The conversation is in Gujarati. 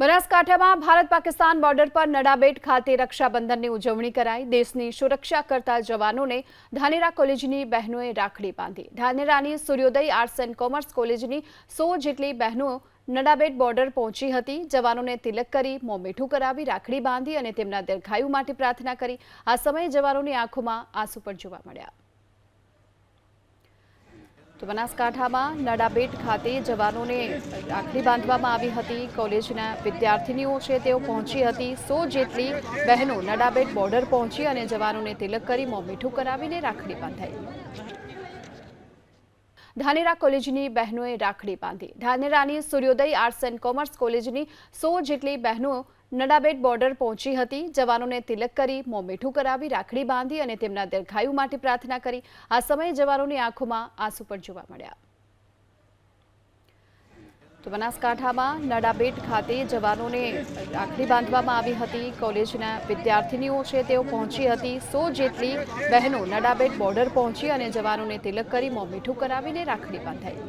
બનાસકાંઠામાં ભારત પાકિસ્તાન બોર્ડર પર નડાબેટ ખાતે રક્ષાબંધનની ઉજવણી કરાઈ. દેશની સુરક્ષા કરતા જવાનોને ધાનેરા કોલેજની બહેનોએ રાખડી બાંધી. ધાનેરાની સૂર્યોદય આર્ટસ એન્ડ કોમર્સ કોલેજની સો જેટલી બહેનો નડાબેટ બોર્ડર પહોંચી હતી. જવાનોને તિલક કરી મોં મીઠું કરાવી, રાખડી બાંધી અને તેમના દીર્ઘાયુ માટે પ્રાર્થના કરી. આ સમયે જવાનોની આંખોમાં આંસુ પણ જોવા મળ્યા. તો બનાસકાંઠામાં નડાબેટ ખાતે જવાનોને રાખડી બાંધવામાં આવી હતી. કોલેજના વિદ્યાર્થીનીઓ છે તેઓ પહોંચી હતી. સો જેટલી બહેનો નડાબેટ બોર્ડર પહોંચી અને જવાનોને તિલક કરી મોં મીઠું કરાવીને રાખડી બાંધાઈ. ધાનેરા કોલેજની બહેનોએ રાખડી બાંધી. ધાનેરાની સૂર્યોદય આર્ટ્સ એન્ડ કોમર્સ કોલેજની સો જેટલી બહેનો નડાબેટ બોર્ડર પહોંચી હતી. જવાનોને તિલક કરી, મોં મીઠું કરાવી, રાખડી બાંધી અને તેમના દીર્ઘાયુ માટે પ્રાર્થના કરી. આ સમયે જવાનોની આંખોમાં આંસુ પણ જોવા મળ્યા. તો બનાસકાંઠામાં નડાબેટ ખાતે જવાનોને રાખડી બાંધવામાં આવી હતી. કોલેજના વિદ્યાર્થીનીઓ છે તેઓ પહોંચી હતી. સો જેટલી બહેનો નડાબેટ બોર્ડર પહોંચી અને જવાનોને તિલક કરી, મોં મીઠું કરાવીને રાખડી બાંધાઈ.